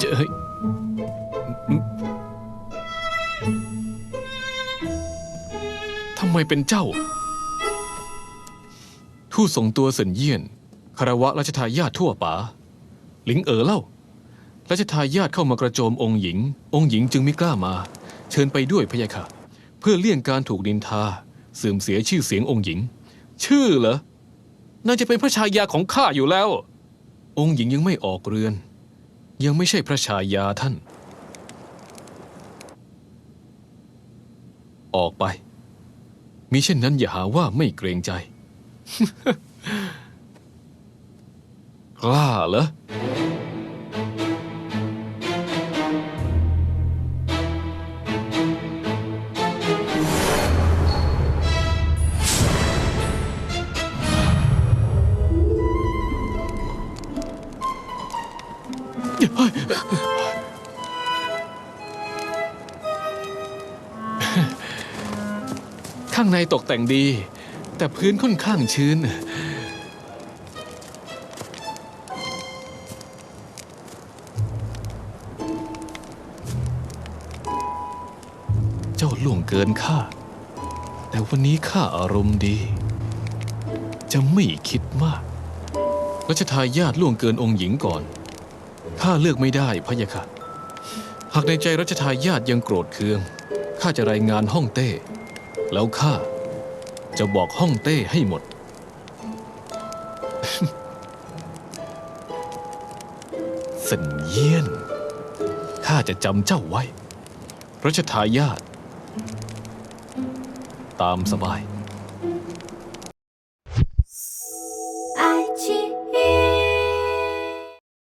เจ้ยทำไมเป็นเจ้า ทูตส่งตัวเสินเยี่ยนคารวะราชทายาททั่วป๋าหลิงเอ๋อเล่าราชทายาทเข้ามากระโจมองค์หญิง องค์หญิงจึงไม่กล้ามา เชิญไปด้วยพะยะค่ะ เพื่อเลี่ยงการถูกนินทาเสื่อมเสียชื่อเสียงองค์หญิง ชื่อเหรอ น่าจะเป็นพระชายาของข้าอยู่แล้ว องค์หญิงยังไม่ออกเรือน ยังไม่ใช่พระชายาท่าน ออกไป มิเช่นนั้นอย่าหาว่าไม่เกรงใจ กล้าเหรอ ข้างในตกแต่งดี แต่พื้นค่อนข้างชื้น เจ้าล่วงเกินข้า แต่วันนี้ข้าอารมณ์ดี จะไม่คิดมากรัชทายาทล่วงเกินองค์หญิงก่อน ข้าเลือกไม่ได้พะยะค่ะ หากในใจรัชทายาทยังโกรธเคือง ข้าจะรายงานห้องเต้ แล้วข้าจะบอกห้องเต้ให้หมด สัญเยียน ข้าจะจำเจ้าไว้ รัชทายาทตามสบาย